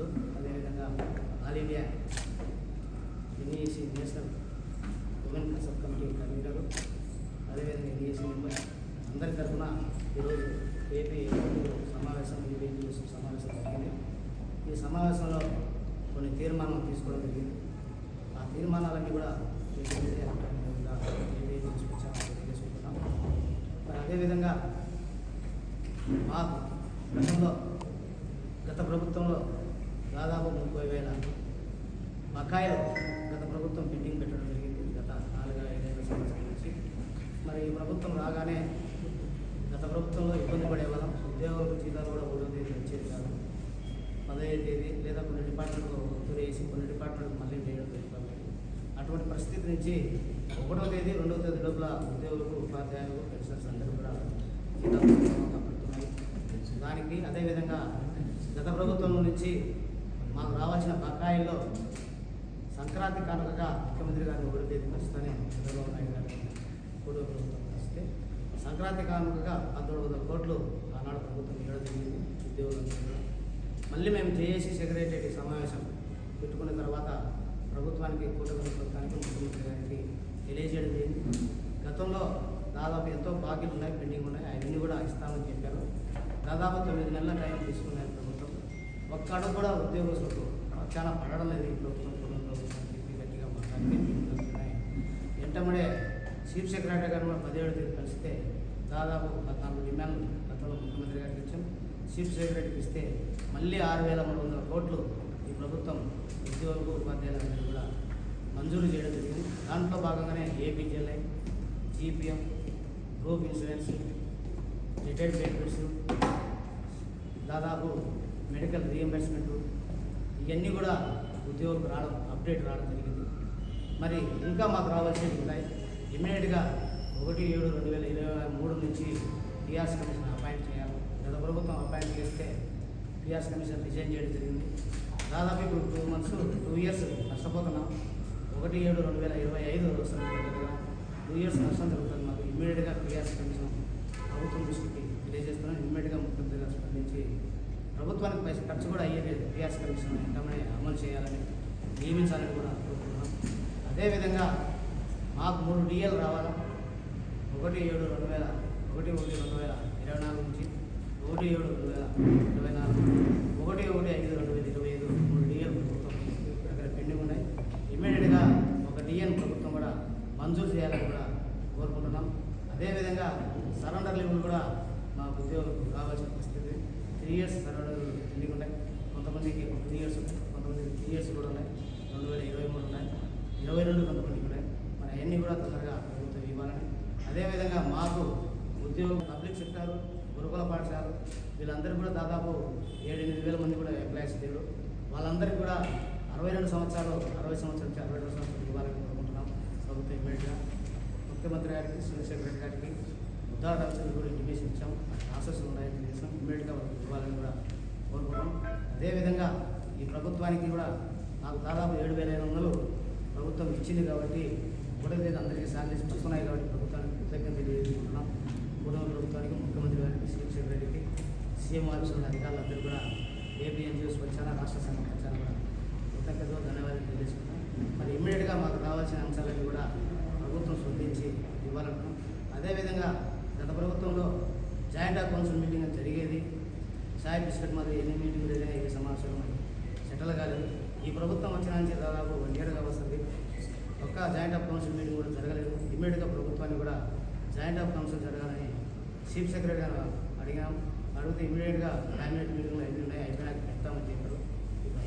అధ్యక్షులు అదేవిధంగా all India NEC national women sub committee convener అదేవిధంగా ఎన్ఈసి మెంబర్ అందరి తరఫున ఈరోజు ఏపీ సమావేశం ఏపీ సమావేశం జరిగింది. ఈ సమావేశంలో కొన్ని తీర్మానం తీసుకోవడం జరిగింది. ఆ తీర్మానాలన్నీ కూడా ఏపీ తెలియజేసుకుంటున్నాం. మరి అదేవిధంగా మాకు గతంలో గత ప్రభుత్వంలో దాదాపు ముప్పై వేల బకాయిలు గత ప్రభుత్వం పెండింగ్ పెట్టడం జరిగింది. గత నాలుగు ఐదైదు సంవత్సరాల నుంచి. మరి ఈ ప్రభుత్వం రాగానే గత ప్రభుత్వంలో ఇబ్బంది పడేవాళ్ళం ఉద్యోగులకు జీతాలు కూడా మూడో తేదీ వచ్చేది కాదు. పదహైదు తేదీ లేదా కొన్ని డిపార్ట్మెంట్లు ఒత్తిడి వేసి కొన్ని డిపార్ట్మెంట్కి మళ్ళీ చేయడం జరిగింది అటువంటి పరిస్థితి నుంచి ఒకటో తేదీ రెండవ తేదీ లోపల ఉద్యోగులకు ఉపాధ్యాయులకు పెన్షన్స్ అందరూ కూడా జీతాలు పడుతున్నాయి దానికి అదేవిధంగా గత ప్రభుత్వం నుంచి మాకు రావాల్సిన బకాయిల్లో సంక్రాంతి కానుకగా ముఖ్యమంత్రి గారిని ఒకటి తేదీ ప్రస్తుతానే చంద్రబాబు నాయుడు గారిని కూడో ప్రభుత్వం వస్తే సంక్రాంతి కానుకగా పంతొమ్మిది వందల కోట్లు ఆనాడు ప్రభుత్వం ఇవ్వడం జరిగింది ఉద్యోగులందరూ మళ్ళీ మేము జేఏసీ సెక్రటరీ సమావేశం పెట్టుకున్న తర్వాత ప్రభుత్వానికి కూటమి ప్రభుత్వానికి ముఖ్యమంత్రి గారికి తెలియజేయడం జరిగింది. గతంలో దాదాపు ఎంతో బాకీలు ఉన్నాయి పెండింగ్ ఉన్నాయి అవన్నీ కూడా ఇస్తామని చెప్పారు. దాదాపు తొమ్మిది నెలల టైం తీసుకున్నారు. ఒక్కడ కూడా ఉద్యోగస్తులకు చాలా పడడం లేదు ఈ ప్రభుత్వం కుటుంబ చెప్పి గట్టిగా మాట్లాడుతున్నాయి వెంటనే చీఫ్ సెక్రటరీ గారు కూడా పదిహేడు తేదీ కలిస్తే దాదాపు పద్నాలుగు డిమాండ్లు గతంలో ముఖ్యమంత్రి గారికి ఇచ్చాం. చీఫ్ సెక్రటరీకి ఇస్తే మళ్ళీ ఆరు వేల మూడు వందల కోట్లు ఈ ప్రభుత్వం ఉద్యోగులకు ఉపాధ్యాయులందరూ కూడా మంజూరు చేయడం జరిగింది. దాంట్లో భాగంగానే APGLI GPM group insurance retired benefits దాదాపు మెడికల్ రీఎంబర్స్మెంట్ ఇవన్నీ కూడా ఉద్యోగులకు రావడం అప్డేట్ రావడం జరిగింది. మరి ఇంకా మాకు రావాల్సినవి ఉన్నాయి ఇమీడియట్గా ఒకటి ఏడు రెండు వేల ఇరవై మూడు నుంచి టీఆర్ఎస్ కమిషన్ అపాయింట్ చేయాలి. గత ప్రభుత్వం అపాయింట్ చేస్తే టీఆర్ఎస్ కమిషన్ రిజైన్ చేయడం జరిగింది. దాదాపు ఇప్పుడు టూ మంత్స్ టూ ఇయర్స్ నష్టపోతున్నాం. ఒకటి ఏడు రెండు వేల ఇరవై ఐదు వస్తుంది టూ ఇయర్స్ నష్టం జరుగుతుంది మాకు. ఇమ్మీడియట్గా టీఆర్ఎస్ కమిషన్ ప్రభుత్వం దృష్టికి తెలియజేస్తున్నాం. ఇమీడియట్గా ముఖ్యమంత్రి గారు స్పందించి ప్రభుత్వానికి పైసలు ఖర్చు కూడా అయ్యేది టీఆర్ఎస్ కమిషన్ వెంటనే అమలు చేయాలని నియమించాలని కూడా కోరుతున్నాం అదేవిధంగా మాకు మూడు డిఎల్ రావాలా. ఒకటి ఏడు రెండు వేల ఒకటి ఒకటి రెండు వేల ఇరవై నాలుగు నుంచి ఒకటి ఏడు రెండు వేల ఇరవై నాలుగు ఒకటి ఒకటి ఐదు రెండు వేల ఇరవై ఐదు మూడు డిఎల్ ప్రభుత్వం దగ్గర పెండింగ్ ఉన్నాయి. ఇమ్మీడియట్గా ఒక డిఎన్ ప్రభుత్వం కూడా మంజూరు చేయాలని కూడా కోరుకుంటున్నాం. అదేవిధంగా సరెండర్ లీవులు కూడా మా ఉద్యోగులకు కావాల్సిన పరిస్థితి. త్రీ ఇయర్స్ సరెండర్ ఎన్ని ఉన్నాయి? కొంతమందికి టూ ఇయర్స్ ఉన్నాయి కొంతమందికి త్రీ ఇయర్స్ కూడా ఉన్నాయి రెండు వేల ఇరవై మూడు ఉన్నాయి ఇరవై రెండు కొంతమందికి ఉన్నాయి. మరి అవన్నీ కూడా తొందరగా ప్రభుత్వం ఇవ్వాలని. అదేవిధంగా మాకు ఉద్యోగం పబ్లిక్ సెక్టారు గురుకుల పాఠశాలలు వీళ్ళందరూ కూడా దాదాపు ఏడెనిమిది వేల మంది కూడా ఎంప్లాయీస్ లేరు. వాళ్ళందరికీ కూడా అరవై రెండు సంవత్సరాలు అరవై సంవత్సరాలు అరవై రెండు సంవత్సరాలు ఇవ్వాలని కోరుకుంటున్నాం. ప్రభుత్వం ఇమ్మీడియట్గా ముఖ్యమంత్రి గారికి చంద్రశేఖర్ రెడ్డి గారికి ఉద్దార కూడా ఇంటిమేషన్ ఇచ్చాం ప్రాసెస్ ఉన్నాయని తెలిసాం ఇమ్మీడియట్గా వాళ్ళకి ఇవ్వాలని కూడా కోరుకున్నాం అదేవిధంగా ఈ ప్రభుత్వానికి కూడా నాకు దాదాపు ఏడు వేల ఐదు వందలు ప్రభుత్వం ఇచ్చింది కాబట్టి కూడా లేదు అందరికీ శాలరీస్ వస్తున్నాయి కాబట్టి ప్రభుత్వానికి కృతజ్ఞత తెలియజేసుకుంటున్నాం. కుటుంబ ప్రభుత్వానికి ముఖ్యమంత్రి గారికి చీఫ్ రెడ్డికి సీఎం ఆఫీసుల అధికారులందరూ కూడా ఏపీ ఎన్జిఓస్ వచ్చారా రాష్ట్ర సంఘం వచ్చారా కూడా కృతజ్ఞతలు ధన్యవాదాలు తెలియజేసుకుంటాం మరి ఇమ్మీడియట్గా మాకు కావాల్సిన అంశాలన్నీ కూడా ప్రభుత్వం స్పందించి ఇవ్వాలనుకున్నాం అదేవిధంగా గత ప్రభుత్వంలో జాయింట్ ఆఫ్ కౌన్సిల్ మీటింగ్ అని జరిగేది సాయి బిస్కెట్ మరి ఎన్ని మీటింగ్ జరిగినా ఏ సమావేశాలు మరి సెటిల్ కాలేదు ఈ ప్రభుత్వం వచ్చిన నుంచి దాదాపు వన్ ఇయర్గా వస్తుంది ఒక్క జాయింట్ ఆఫ్ కౌన్సిల్ మీటింగ్ కూడా జరగలేదు ఇమ్మీడియట్గా ప్రభుత్వాన్ని కూడా జాయింట్ ఆఫ్ కౌన్సిల్ జరగాలని చీఫ్ సెక్రటరీ గారు అడిగాం. అడిగితే ఇమీడియట్గా క్యాబినెట్ మీటింగ్లు అన్నీ ఉన్నాయి. అయిపోయినాక పెడతామని చెప్పారు.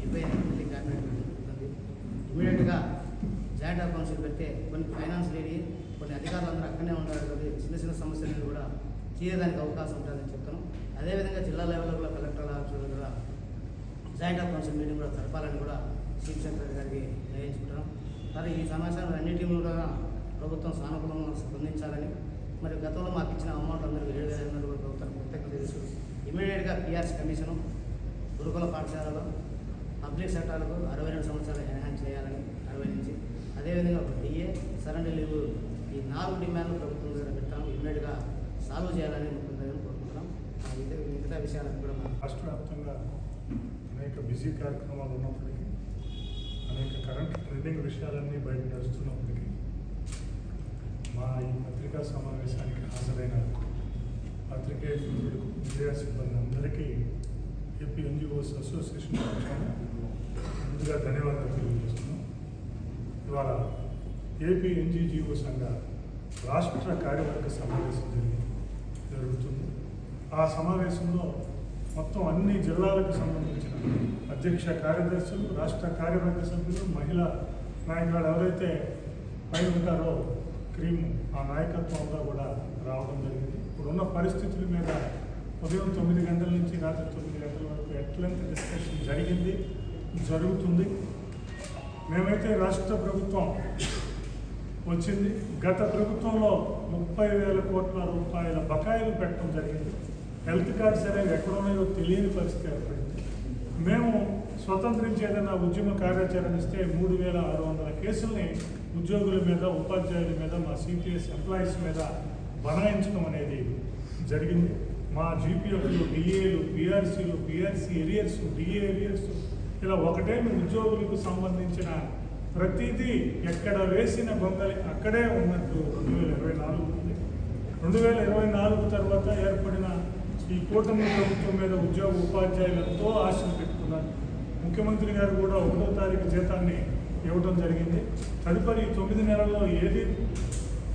ఇప్పుడు మళ్ళీ క్యాబినెట్ మీటింగ్ జరుగుతుంది. జాయింట్ ఆఫ్ కౌన్సిల్ పెడితే కొన్ని ఫైనాన్స్ లేని కొన్ని అధికారులు అందరూ అక్కడనే ఉంటారు కాబట్టి చిన్న చిన్న సమస్యలను కూడా తీరేదానికి అవకాశం ఉంటుందని చెప్తాను అదేవిధంగా జిల్లా లెవెల్లో కూడా కలెక్టర్ ఆఫీసులు కూడా జాయింట్ ఆఫ్ కౌన్సిల్ మీటింగ్ కూడా జరపాలని కూడా చీఫ్ సెక్రటరీ గారికి నిర్ణయించుకుంటున్నాం. మరి ఈ సమాచారం అన్నింటినీ కూడా ప్రభుత్వం సానుకూలంగా స్పందించాలని మరి గతంలో మాకు ఇచ్చిన అమౌంట్ అందరూ ఏడు వేల ఎనిమిది వందలు కూడా ప్రభుత్వం కృతజ్ఞత తెలుసు. ఇమీడియట్గా పిఆర్స్ కమిషను గురుకుల పాఠశాలలో పబ్లిక్ సెక్టార్లకు అరవై రెండు సంవత్సరాలు ఎన్హాన్స్ చేయాలని అరవై నుంచి. అదేవిధంగా ఒక డిఏ సరెండర్ లీవ్ ఈ నాలుగు డిమాండ్లు ప్రభుత్వం దగ్గర పెట్టాము. ఇమీడియట్గా సాల్వ్ చేయాలని ముఖ్యమంత్రి కోరుకుంటున్నాం. ఆ మిగతా విషయాలకు కూడా మనం రాష్ట్ర వ్యాప్తంగా అనేక బిజీ కార్యక్రమాలు ఉన్నప్పటికీ అనేక కరెంట్ ట్రెండింగ్ విషయాలన్నీ బయట నడుస్తున్నప్పటికీ మా ఈ పత్రికా సమావేశానికి హాజరైన పత్రికేయులకు మీడియా సిబ్బంది అందరికీ ఏపీ ఎన్జిఓస్ అసోసియేషన్ ముందుగా ధన్యవాదాలు తెలియజేస్తున్నాం. ఇవాళ ఏపీ ఎన్జిజిఓ సంఘ రాష్ట్ర కార్యవర్గ సమావేశం జరిగింది జరుగుతుంది. ఆ సమావేశంలో మొత్తం అన్ని జిల్లాలకు సంబంధించిన అధ్యక్ష కార్యదర్శులు రాష్ట్ర కార్యవర్గ సభ్యులు మహిళా నాయకులు ఎవరైతే పైన ఉంటారో క్రీమ్ ఆ నాయకత్వంలో కూడా రావడం జరిగింది. ఇప్పుడున్న పరిస్థితుల మీద ఉదయం తొమ్మిది గంటల నుంచి రాత్రి తొమ్మిది గంటల వరకు ఎట్లెంత డిస్కషన్ జరిగింది జరుగుతుంది. మేమైతే రాష్ట్ర ప్రభుత్వం వచ్చింది. గత ప్రభుత్వంలో ముప్పై వేల కోట్ల రూపాయల బకాయిలు పెట్టడం జరిగింది. హెల్త్ కార్డ్స్ అనేవి ఎక్కడ ఉన్నాయో తెలియని పరిస్థితి ఏర్పడింది. మేము స్వతంత్రించి ఏదైనా ఉద్యమ కార్యాచరణ ఇస్తే మూడు వేల ఆరు వందల కేసుల్ని ఉద్యోగుల మీద ఉపాధ్యాయుల మీద మా సిపిఎస్ ఎంప్లాయీస్ మీద బనాయించడం అనేది జరిగింది. మా జీపీఎఫ్లు డిఏలు పిఆర్సీలు పిఆర్సీ ఏరియర్స్ డిఏ ఏరియర్స్ ఇలా ఒకటే ఉద్యోగులకు సంబంధించిన ప్రతిదీ ఎక్కడ వేసిన గొంగలి అక్కడే ఉన్నట్టు రెండు వేల ఇరవై నాలుగు ఉంది. రెండు వేల ఇరవై నాలుగు తర్వాత ఏర్పడిన ఈ కూటమి ప్రభుత్వం మీద ఉద్యోగ ఉపాధ్యాయులు ఎంతో ఆశలు పెట్టుకున్నారు. ముఖ్యమంత్రి గారు కూడా ఒకటో తారీఖు జీతాన్ని ఇవ్వడం జరిగింది. తదుపరి తొమ్మిది నెలల్లో ఏది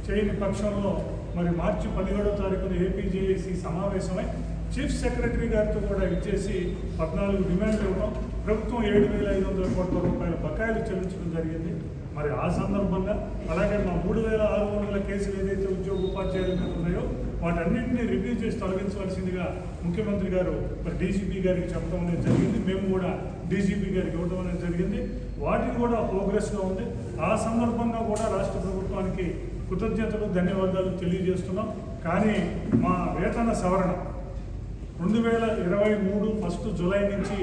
చేయని పక్షంలో మరి మార్చి పదిహేడో తారీఖున ఏపీజేఏసీ సమావేశమై చీఫ్ సెక్రటరీ గారితో కూడా ఇచ్చేసి పద్నాలుగు డిమాండ్లు ఇవ్వడం ప్రభుత్వం ఏడు వేల ఐదు వందల కోట్ల రూపాయల బకాయిలు చెల్లించడం జరిగింది. మరి ఆ సందర్భంగా అలాగే మా మూడు వేల ఆరు వందల కేసులు ఏదైతే ఉద్యోగ ఉపాధ్యాయుల మీద ఉన్నాయో వాటన్నింటినీ రివ్యూ చేసి తొలగించవలసిందిగా ముఖ్యమంత్రి గారు మరి డీజీపీ గారికి చెప్పడం అనేది జరిగింది. మేము కూడా డీజీపీ గారికి ఇవ్వడం అనేది జరిగింది. వాటిని కూడా ప్రోగ్రెస్లో ఉంది. ఆ సందర్భంగా కూడా రాష్ట్ర ప్రభుత్వానికి కృతజ్ఞతలు ధన్యవాదాలు తెలియజేస్తున్నాం. కానీ మా వేతన సవరణ రెండు వేల ఇరవై మూడు ఫస్ట్ జూలై నుంచి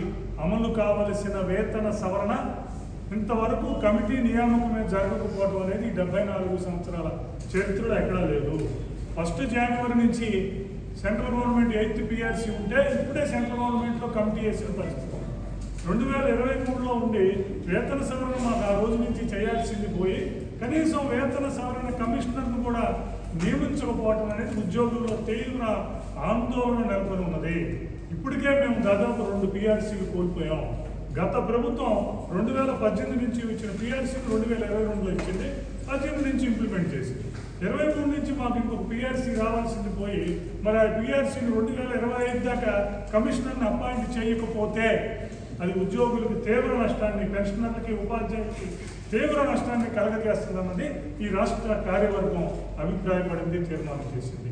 అమలు కావలసిన వేతన సవరణ ఇంతవరకు కమిటీ నియామకమే జరగకపోవడం అనేది డెబ్బై నాలుగు సంవత్సరాల చరిత్రలో ఎక్కడా లేదు. ఫస్ట్ జనవరి నుంచి సెంట్రల్ గవర్నమెంట్ ఎయిత్ పిఆర్సీ ఉంటే ఇప్పుడే సెంట్రల్ గవర్నమెంట్లో కమిటీ వేసిన పరిస్థితి. రెండు వేల ఇరవై మూడులో ఉండి వేతన సవరణ మాకు ఆ రోజు నుంచి చేయాల్సింది పోయి కనీసం వేతన సవరణ కమిషనర్ను కూడా నియమించకపోవటం అనేది ఉద్యోగుల్లో తీవ్ర ఆందోళన నెలకొని ఉన్నది. ఇప్పటికే మేము దాదాపు రెండు పిఆర్సీలు కోల్పోయాం. గత ప్రభుత్వం రెండు వేల పద్దెనిమిది నుంచి ఇచ్చిన పిఆర్సీలు రెండు వేల ఇరవై రెండులో ఇచ్చింది పద్దెనిమిది నుంచి ఇంప్లిమెంట్ చేసింది. ఇరవై మూడు నుంచి మాకు ఇంకొక పిఆర్సీ రావాల్సింది పోయి మరి ఆ పిఆర్సీని రెండు వేల ఇరవై ఐదు దాకా కమిషనర్ని అపాయింట్ చేయకపోతే అది ఉద్యోగులకు తీవ్ర నష్టాన్ని పెన్షనర్లకి ఉపాధ్యాయులకి తీవ్ర నష్టాన్ని కలగజేస్తుందన్నది ఈ రాష్ట్ర కార్యవర్గం అభిప్రాయపడింది తీర్మానం చేసింది.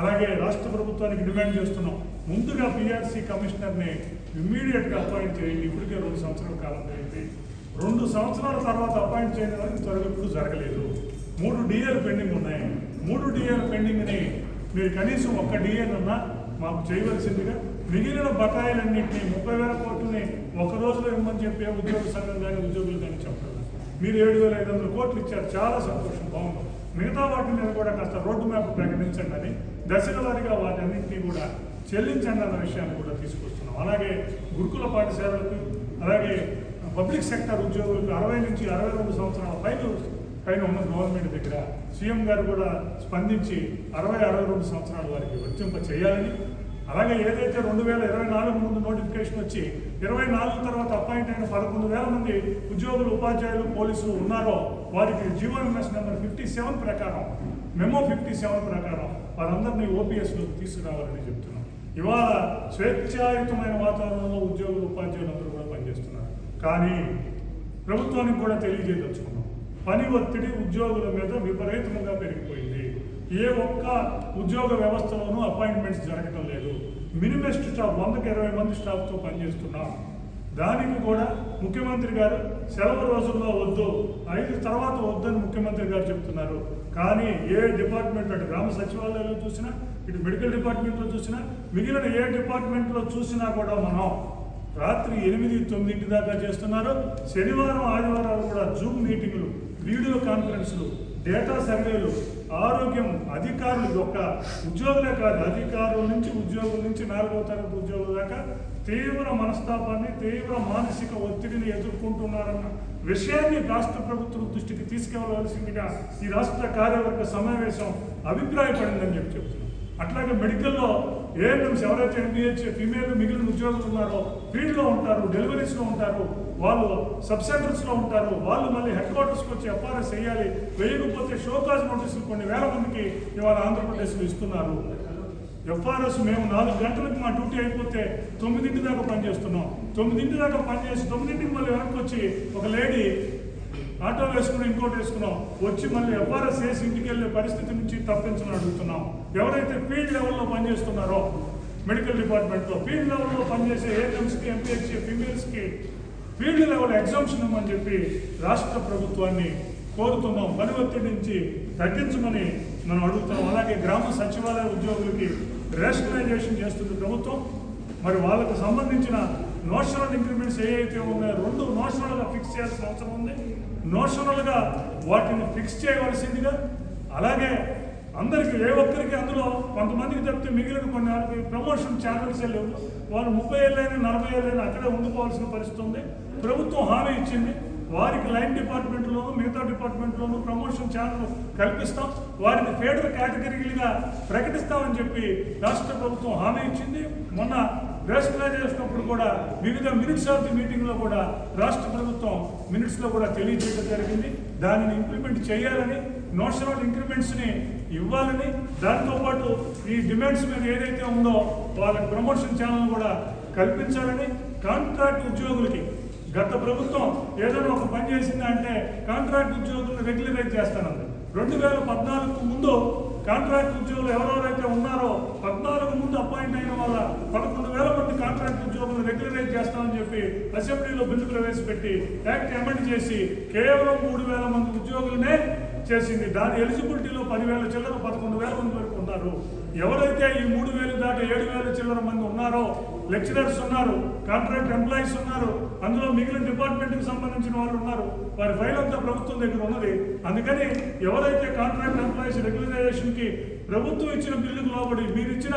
అలాగే రాష్ట్ర ప్రభుత్వానికి డిమాండ్ చేస్తున్నాం ముందుగా పిఆర్సీ కమిషనర్ని ఇమ్మీడియట్గా అపాయింట్ చేయండి ఇప్పటికే రెండు సంవత్సరాల కాలం జరిగింది రెండు సంవత్సరాల తర్వాత అపాయింట్ చేయడం వరకు త్వరగా ఇప్పుడు జరగలేదు. మూడు డిఏలు పెండింగ్ ఉన్నాయి. మూడు డిఏలు పెండింగ్ని మీరు కనీసం ఒక్క డిఏనన్నా మాకు చేయవలసిందిగా మిగిలిన బకాయిలన్నింటినీ ముప్పై వేల కోట్లని ఒక రోజులో ఇవ్వమని చెప్పి ఉద్యోగ సంఘం కానీ ఉద్యోగులు కానీ చెప్పారు. మీరు ఏడు వేల ఐదు వందల కోట్లు ఇచ్చారు. చాలా సంతోషం బాగుంది. మిగతా వాటి మీద కూడా కాస్త రోడ్డు మ్యాప్ ప్రకటించండి అని దశల వారీగా వాటన్నింటినీ కూడా చెల్లించండి అన్న విషయాన్ని కూడా తీసుకొస్తున్నాం. అలాగే గురుకుల పాఠశాలలకు అలాగే పబ్లిక్ సెక్టర్ ఉద్యోగులకు అరవై నుంచి అరవై రెండు సంవత్సరాల పైన పైన ఉన్న గవర్నమెంట్ దగ్గర సీఎం గారు కూడా స్పందించి అరవై అరవై రెండు సంవత్సరాల వారికి వర్తింప చేయాలని అలాగే ఏదైతే రెండు వేల ఇరవై నాలుగు ముందు నోటిఫికేషన్ వచ్చి ఇరవై నాలుగు తర్వాత అపాయింట్ అయిన పదకొండు వేల మంది ఉద్యోగులు ఉపాధ్యాయులు పోలీసులు ఉన్నారో వారికి జీవోఎంఎస్ నెంబర్ ఫిఫ్టీ సెవెన్ ప్రకారం మెమో ఫిఫ్టీ సెవెన్ ప్రకారం వారందరినీ ఓపీఎస్లోకి తీసుకురావాలని చెప్తున్నాం. ఇవాళ స్వేచ్ఛాయుతమైన వాతావరణంలో ఉద్యోగులు ఉపాధ్యాయులు అందరూ కూడా పనిచేస్తున్నారు. కానీ ప్రభుత్వానికి కూడా తెలియజేయదలుచుకున్నాం. పని ఒత్తిడి ఉద్యోగుల మీద విపరీతంగా పెరిగిపోయింది. ఏ ఒక్క ఉద్యోగ వ్యవస్థలోనూ అపాయింట్మెంట్స్ జరగటం లేదు. మినిమం స్టాఫ్ వందకి ఇరవై మంది స్టాఫ్తో పనిచేస్తున్నాం. దానికి కూడా ముఖ్యమంత్రి గారు సెలవు రోజుల్లో వద్దు ఐదు తర్వాత వద్దని ముఖ్యమంత్రి గారు చెప్తున్నారు. కానీ ఏ డిపార్ట్మెంట్ అటు గ్రామ సచివాలయాల్లో చూసినా ఇటు మెడికల్ డిపార్ట్మెంట్లో చూసినా మిగిలిన ఏ డిపార్ట్మెంట్లో చూసినా కూడా మనం రాత్రి ఎనిమిది తొమ్మిదింటి దాకా చేస్తున్నారు. శనివారం ఆదివారాలు కూడా జూమ్ మీటింగులు వీడియో కాన్ఫరెన్స్లు డేటా సర్వేలు ఆరోగ్యం అధికారులు యొక్క ఉద్యోగులే కాదు అధికారుల నుంచి ఉద్యోగుల నుంచి నాలుగవ తరగతి ఉద్యోగుల దాకా తీవ్ర మనస్తాపాన్ని తీవ్ర మానసిక ఒత్తిడిని ఎదుర్కొంటున్నారన్న విషయాన్ని రాష్ట్ర ప్రభుత్వం దృష్టికి తీసుకెళ్ళవలసిందిగా ఈ రాష్ట్ర కార్యవర్గ సమావేశం అభిప్రాయపడిందని చెప్పి చెప్తున్నాం. అట్లాగే మెడికల్లో ఏఎన్ఎంస్ ఎవరైతే ఎంబీహెచ్ ఫీమేల్ మిగిలిన ఉద్యోగులు ఉన్నారో ఫీల్డ్లో ఉంటారు డెలివరీస్లో ఉంటారు వాళ్ళు సబ్ సెంటర్స్లో ఉంటారు వాళ్ళు మళ్ళీ హెడ్ క్వార్టర్స్కి వచ్చి ఎఫ్ఆర్ఎస్ చేయాలి వేయకపోతే షోకాజ్ నోటీసులు కొన్ని వేల మందికి ఇవాళ ఆంధ్రప్రదేశ్లో ఇస్తున్నారు. ఎఫ్ఆర్ఎస్ మేము నాలుగు గంటలకు మా డ్యూటీ అయిపోతే తొమ్మిదింటి దాకా పనిచేస్తున్నాం. తొమ్మిదింటి దాకా పనిచేసి తొమ్మిదింటికి మళ్ళీ వెనక్కి వచ్చి ఒక లేడీ ఆటో వేసుకుని ఇంకోటి వేసుకున్నాం. వచ్చి మళ్ళీ ఎఫ్ఆర్ఎస్ వేసి ఇంటికి వెళ్ళే పరిస్థితి నుంచి తప్పించని అడుగుతున్నాం. ఎవరైతే ఫీల్డ్ లెవెల్లో పనిచేస్తున్నారో మెడికల్ డిపార్ట్మెంట్లో ఫీల్డ్ లెవెల్లో పనిచేసే ఏఎన్ఎంస్కి ఎంపీహెచ్కి ఫీమేల్స్కి ఫీల్డ్ లెవెల్ ఎగ్జామ్షన్ ఇవ్వమని చెప్పి రాష్ట్ర ప్రభుత్వాన్ని కోరుతున్నాం. పని ఒత్తిడి నుంచి తగ్గించమని మనం అడుగుతున్నాం. అలాగే గ్రామ సచివాలయ ఉద్యోగులకి రేషనలైజేషన్ చేస్తుంది ప్రభుత్వం. మరి వాళ్ళకు సంబంధించిన నోషనల్ ఇంక్రిమెంట్స్ ఏవైతే ఉన్నాయో రెండు నోషనల్గా ఫిక్స్ చేయాల్సిన అవసరం ఉంది. నోషనల్గా వాటిని ఫిక్స్ చేయవలసిందిగా అలాగే అందరికీ ఏ ఒక్కరికి అందులో కొంతమందికి తప్పితే మిగిలిన కొన్ని వాళ్ళకి ప్రమోషన్ ఛానల్స్ లేవు. వాళ్ళు ముప్పై ఏళ్ళైనా నలభై ఏళ్ళైనా అక్కడే ఉండిపోవాల్సిన పరిస్థితి ఉంది. ప్రభుత్వం హామీ ఇచ్చింది. వారికి లైన్ డిపార్ట్మెంట్లోను మిగతా డిపార్ట్మెంట్లోనూ ప్రమోషన్ ఛానల్ కల్పిస్తాం. వారిని ఫేడర్ కేటగిరీలుగా ప్రకటిస్తామని చెప్పి రాష్ట్ర ప్రభుత్వం హామీ ఇచ్చింది. మొన్న రేషనలైజ్ చేసినప్పుడు కూడా వివిధ మినిట్స్ ఆఫ్ ది మీటింగ్లో కూడా రాష్ట్ర ప్రభుత్వం మినిట్స్లో కూడా తెలియజేయడం జరిగింది. దానిని ఇంప్లిమెంట్ చేయాలని నోషనల్ ఇంక్రిమెంట్స్ని ఇవ్వాలని దాంతోపాటు ఈ డిమాండ్స్ మీద ఏదైతే ఉందో వాళ్ళకి ప్రమోషన్ ఛానల్ కూడా కల్పించాలని కాంట్రాక్ట్ ఉద్యోగులకి గత ప్రభుత్వం ఏదైనా ఒక పని చేసిందంటే కాంట్రాక్ట్ ఉద్యోగులను రెగ్యులరైజ్ చేస్తానంది. రెండు వేల పద్నాలుగు ముందు కాంట్రాక్ట్ ఉద్యోగులు ఎవరెవరైతే ఉన్నారో పద్నాలుగు ముందు అపాయింట్ అయిన వాళ్ళ పదకొండు వేల మంది కాంట్రాక్ట్ ఉద్యోగులను రెగ్యులరైజ్ చేస్తామని చెప్పి అసెంబ్లీలో బిల్లు ప్రవేశపెట్టి యాక్ట్ అమెండ్ చేసి కేవలం మూడు వేల మంది ఉద్యోగులనే చేసింది. దాని ఎలిజిబిలిటీలో పదివేల చిల్లర పదకొండు వేల మంది వరకు ఉన్నారు. ఎవరైతే ఈ మూడు వేలు దాటి ఏడు వేల చిల్లర మంది ఉన్నారో లెక్చరర్స్ ఉన్నారు కాంట్రాక్ట్ ఎంప్లాయీస్ ఉన్నారు అందులో మిగిలిన డిపార్ట్మెంట్కి సంబంధించిన వాళ్ళు ఉన్నారు వారి ఫైల్ అంతా ప్రభుత్వం దగ్గర ఉన్నది. అందుకని ఎవరైతే కాంట్రాక్ట్ ఎంప్లాయీస్ రెగ్యులరైజేషన్కి ప్రభుత్వం ఇచ్చిన బిల్లుకు లోబడి మీరు ఇచ్చిన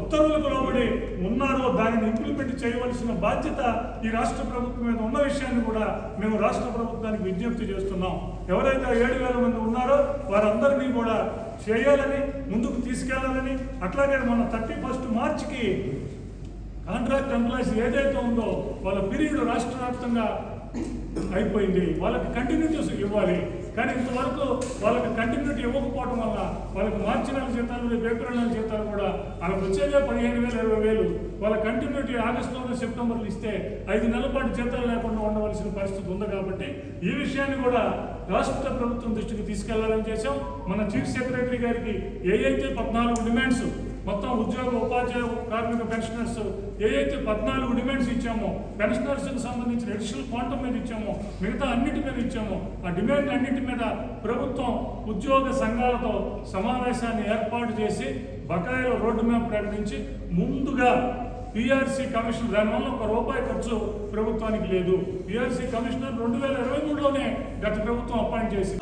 ఉత్తర్వులకు లోబడి ఉన్నారో దానిని ఇంప్లిమెంట్ చేయవలసిన బాధ్యత ఈ రాష్ట్ర ప్రభుత్వం మీద ఉన్న విషయాన్ని కూడా మేము రాష్ట్ర ప్రభుత్వానికి విజ్ఞప్తి చేస్తున్నాం. ఎవరైతే ఏడు వేల మంది ఉన్నారో వారందరినీ కూడా చేయాలని ముందుకు తీసుకెళ్ళాలని అట్లాగే మన థర్టీ ఫస్ట్ మార్చికి కాంట్రాక్ట్ ఎంప్లాయీస్ ఏదైతే ఉందో వాళ్ళ పీరియడ్ రాష్ట్ర వ్యాప్తంగా అయిపోయింది. వాళ్ళకి కంటిన్యూటీస్ ఇవ్వాలి. కానీ ఇంతవరకు వాళ్ళకి కంటిన్యూటీ ఇవ్వకపోవడం వల్ల వాళ్ళకి మార్చి నెల జీతాలు రేపు ఏప్రిల్ నెల జీతాలు కూడా వాళ్ళకి వచ్చేదే పదిహేను వేలు ఇరవై వేలు. వాళ్ళ కంటిన్యూటీ ఆగస్టులోనూ సెప్టెంబర్లు ఇస్తే ఐదు నెలల పాటు జీతాలు లేకుండా ఉండవలసిన పరిస్థితి ఉంది కాబట్టి ఈ విషయాన్ని కూడా రాష్ట్ర ప్రభుత్వం దృష్టికి తీసుకెళ్ళాలని చేశాం. మన చీఫ్ సెక్రటరీ గారికి ఏ అయితే పద్నాలుగు డిమాండ్స్ మొత్తం ఉద్యోగ ఉపాధ్యాయ కార్మిక పెన్షనర్స్ ఏదైతే పద్నాలుగు డిమాండ్స్ ఇచ్చామో పెన్షనర్స్కి సంబంధించిన అడిషనల్ క్వాంటం మీద ఇచ్చామో మిగతా అన్నిటి మీద ఇచ్చామో ఆ డిమాండ్ అన్నిటి మీద ప్రభుత్వం ఉద్యోగ సంఘాలతో సమావేశాన్ని ఏర్పాటు చేసి బకాయిల రోడ్డు మ్యాప్ ప్రకటించి ముందుగా పిఆర్సీ కమిషన్ దానివల్ల ఒక రూపాయి ఖర్చు ప్రభుత్వానికి లేదు. పిఆర్సీ కమిషనర్ రెండు వేల ఇరవై మూడులోనే గత ప్రభుత్వం అపాయింట్ చేసింది.